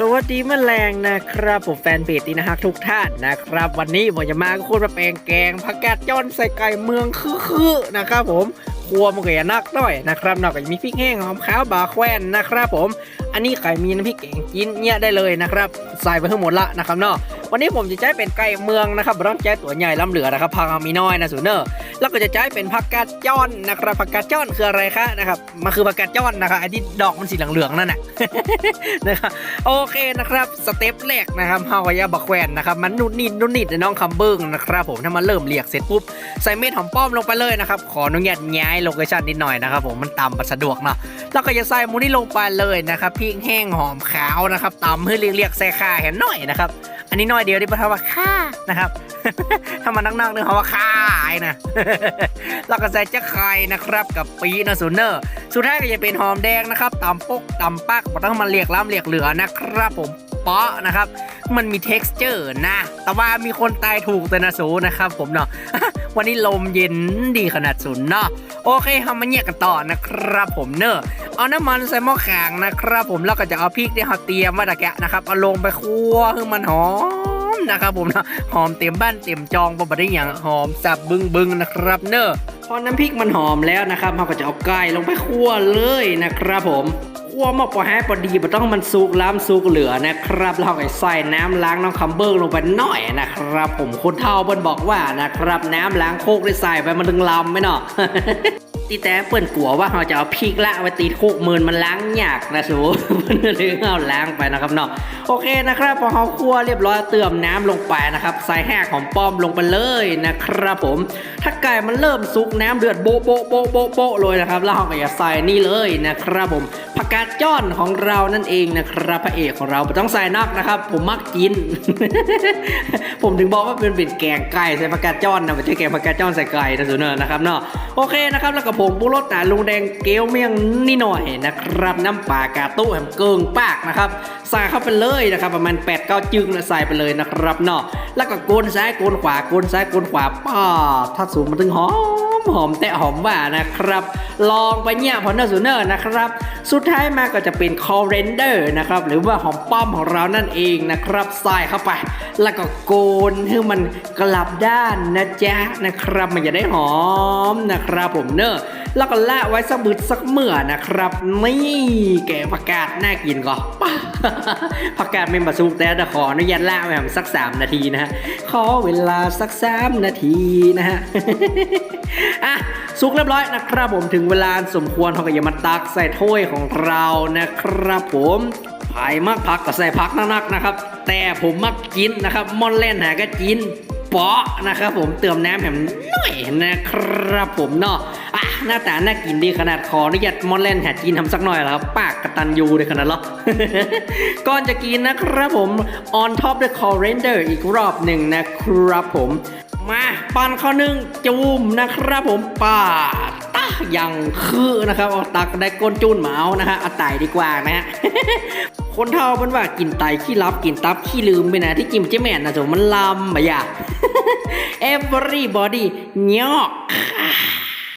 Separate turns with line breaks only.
สวัสดีแมลงนะครับ ผมแฟนเพจตีนะฮักทุกท่านนะครับ วันนี้ผมจะมาคุณมาแปลงแกงผักกาดจ้อนใส่ไก่เมืองคือๆนะครับผมครัวมันก็อย่านักหน่อยนะครับนอกจากมีพริกแห้งหอมขาวบาแควนนะครับผม อันนี้ไก่มีน้ำพริกแกงกินเนี่ยได้เลยนะครับ ใส่ไปทั้งหมดละนะครับเนาะ วันนี้ผมจะใช้เป็นไก่เมืองนะครับไม่ต้องใช้ตัวใหญ่ล้ำเหลือนะครับพังมีน้อยนะสูเนอร์แล้วก็จะใช้เป็นผักกาดจ้อนนะครับผักกาดจ้อนคืออะไรคะนะครับมันคือผักกาดจ้อนนะครับไอ้ที่ดอกมันสีเหลืองๆนั่นน่ะนะครับโอเคนะครับสเต็ปแรกนะครับเฮาก็อยาบักแควนนะครับมันนุ่นนิดนุ่นนิดนน้องคำเบิ้งนะครับผมถ้ามันเริ่มเรียกเสร็จปุ๊บใส่เม็ดหอมป้อมลงไปเลยนะครับขออนุญาตย้ายโลเคชั่นนิดหน่อยนะครับผมมันตำบัสะดวกเนาะแล้วก็จะใส่หมูนี่ลงไปเลยนะครับพริกแห้งหอมขาวนะครับตำให้เรียกๆแซ่ค่าเห็นหน่อยนะครับ อันนี้น้อยเดียวที่พระว่าค่านะครับ ถ้ามันนักๆนึกเขาว่าค่ายนะแล้วก็ใส่จะไข่นะครับกับปีนะซูเนอร์ สุดท้ายก็จะเป็นหอมแดงนะครับตำปกตำปักต้องมาเรียกล้ำเรียกเหลือนะครับผม เปาะนะครับ มันมี t e x t อร์นะ แต่ว่ามีคนตายถูกแต่นะสูนะครับผมเนาะวันนี้ลมเย็นดีขนาดสุนเนาะโอเคทำมาเนี่ยกันต่อนะครับผมเนอะเอาน้ำมันใส่หม้อแข็งนะครับ ผมแล้วก็จะเอาพริกที่เราเตรียมไว้ตะแกะนะครับเอาลงไปคั่วให้มันหอมนะครับผมเนาะหอมเต็มบ้านเต็มจองบ่ได้อย่างหอมสับบึ้งบึงๆนะครับ เนอะพอน้ำพริกมันหอมแล้วนะครับเราก็จะเอาไก่ลงไปคั่วเลยนะครับผม คั่วหมอกพอแห้พอดีบ่ต้องมันซุกล้ำซุกเหลือนะครับเราใส่น้ำล้างน้องคัมเบิร์ลงไปหน่อยนะครับ ผมคนเท่าเปิ้นบอกว่านะครับ น้ำล้างโคกได้ใส่ไปมันถึงลำไหมเนาะ ตีแต่เปิ้นกลัวว่าเราจะเอาพริกละไปตีโคกมืนมันล้างยากนะสูเปิ้นเลยเอาล้างไปนะครับเนาะโอเคนะครับพอเราคั่วเรียบร้อยเติมน้ำลงไปนะครับใส่แห้งของป้อมลงไปเลยนะครับผม ถ้าไก่มันเริ่มสุกน้ำเดือดโบ๊ะโบ๊ะโบ๊ะโบ๊ะโบเลยนะครับแล้วเราก็อย่าใส่นี่เลยนะครับผมผักกาดจ้อนของเรานั่นเองนะครับพระเอกของเราไม่ต้องใส่นักนะครับ ผมมักกิน ผมถึงบอกว่าเป็นเป็นแกงไก่ใส่ผักกาดจ้อนนะไม่ใช่แกงผักกาดจ้อนใส่ไก่นะสุนเนอร์นะครับเนาะ โอเคนะครับแล้วก็ผงปรุงรสตาลุงแดงเกลียวเมี่ยงนี่หน่อยนะครับน้ำปลากาตุ้แฮมเกิงปากนะครับใส่เข้าไปเลยนะครับ ประมาณ8ปดเก้าจึงนะใส่ไปเลยนะครับเนาะแล้วก็โกนซ้ายโกนขวาโกนซ้ายโกนขวาป้าถ้าสูงมันถึงหอม หอมแต่หอมหว่านะครับ ลองไปเนี่ยพอเนอร์สูเนอร์นะครับ สุดท้ายมาก็จะเป็นคอเรนเดอร์นะครับ หรือว่าหอมป้อมของเรานั่นเองนะครับใส่เข้าไป แล้วก็โกนให้มันกลับด้านนะจ๊ะนะครับ มันจะได้หอมนะครับผมเนอะแล้วก็ละไว้สักมือสักเมื่อนะครับ นี่แกงผักกาดน่ากินก็ป้า ผักกาดไม่มาสุกแต่แต่ขออนุญาตละไว้สักสามนาทีนะฮะ ขอเวลาสักสามนาทีนะฮะอะสุกเรียบร้อยนะครับผมถึงเวลาสมควรเขาก็อย่ามาตักใส่ถ้วยของเรานะครับผมไผ่มักพักก็ใส่พักนักๆนะครับ แต่ผมมักกินนะครับมอนเล่นหาก็กินเปาะนะครับผมเติมน้ำแผมหน่อยนะครับผมเนาะ หน้าตาน่ากินดีขนาดขออนุญาตมอนเล่นหากินทำสักหน่อยแล้วครับปากกระตันยูเลยขนาดหรอก่อนจะกินนะครับผม on top the coriander อีกรอบหนึ่งนะครับผม มาปันข้าวนึ่งจูมนะครับผมป่าตาอย่างคือนะครับเอาตักได้ก้นจูนหมาเอานะฮะเอาไตดีกว่านะฮะคนเท่าเป็นว่ากินไตขี้รับกินตับขี้ลืมไปนะที่จิมเจแมนนะโจมันลำบะย่า everybody เนาะ